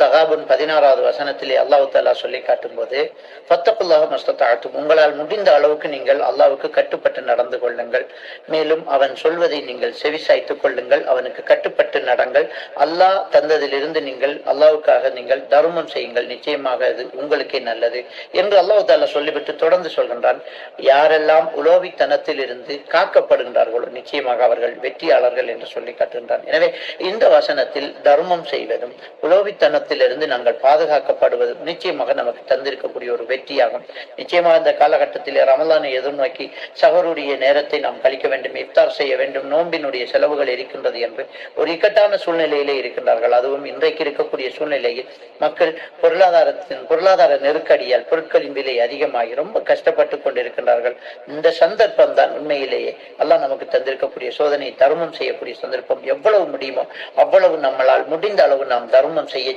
தகாபுன் பதினாறாவது வசனத்திலே அல்லாஹு தாலா சொல்லி காட்டும் போது பத்தப்புல்லாக மஸ்தத்தாழ்த்தும் உங்களால் முடிந்த அளவுக்கு நீங்கள் அல்லாவுக்கு கட்டுப்பட்டு நடந்து கொள்ளுங்கள். மேலும் அவன் சொல்வதை நீங்கள் செவிசாய்த்துக் கொள்ளுங்கள். அவனுக்கு கட்டுப்பட்டு நடங்கள். அல்லாஹ் தந்ததிலிருந்து நீங்கள் அல்லாவுக்காக நீங்கள் தர்மம் செய்யுங்கள். நிச்சயமாக அது உங்களுக்கே நல்லது என்று அல்லாஹு தாலா சொல்லிவிட்டு தொடர்ந்து சொல்கின்றான். யாரெல்லாம் உலோவித்தனத்தில் இருந்து காக்கப்படுகின்றார்களோ நிச்சயமாக அவர்கள் வெற்றியாளர்கள் என்று சொல்லி காட்டுகின்றான். எனவே இந்த வசனத்தில் தர்மம் செய்வதும் உலோவித்தன உலோவித்தனத்திலிருந்து நாங்கள் பாதுகாக்கப்படுவது நிச்சயமாக நமக்கு தந்திருக்கக்கூடிய ஒரு வெற்றியாகும். நிச்சயமாக இந்த காலகட்டத்தில் ரமலானை எதிர்நோக்கி சகருடைய நேரத்தை நாம் கழிக்க வேண்டும் இப்தார் செய்ய வேண்டும் நோன்பினுடைய செலவுகள் இருக்கின்றது என்று ஒரு இக்கட்டான சூழ்நிலையிலே இருக்கின்றார்கள். அதுவும் இன்றைக்கு இருக்கக்கூடிய சூழ்நிலையில் மக்கள் பொருளாதாரத்தின் பொருளாதார நெருக்கடியால் பொருட்களின் விலை அதிகமாகி ரொம்ப கஷ்டப்பட்டு கொண்டிருக்கின்றார்கள். இந்த சந்தர்ப்பம் தான் உண்மையிலேயே அல்லாஹ் நமக்கு தந்திருக்கக்கூடிய சோதனை தர்மம் செய்யக்கூடிய சந்தர்ப்பம் எவ்வளவு முடியுமோ அவ்வளவு நம்மளால் முடிந்த அளவு நாம் தர்மம் செய்ய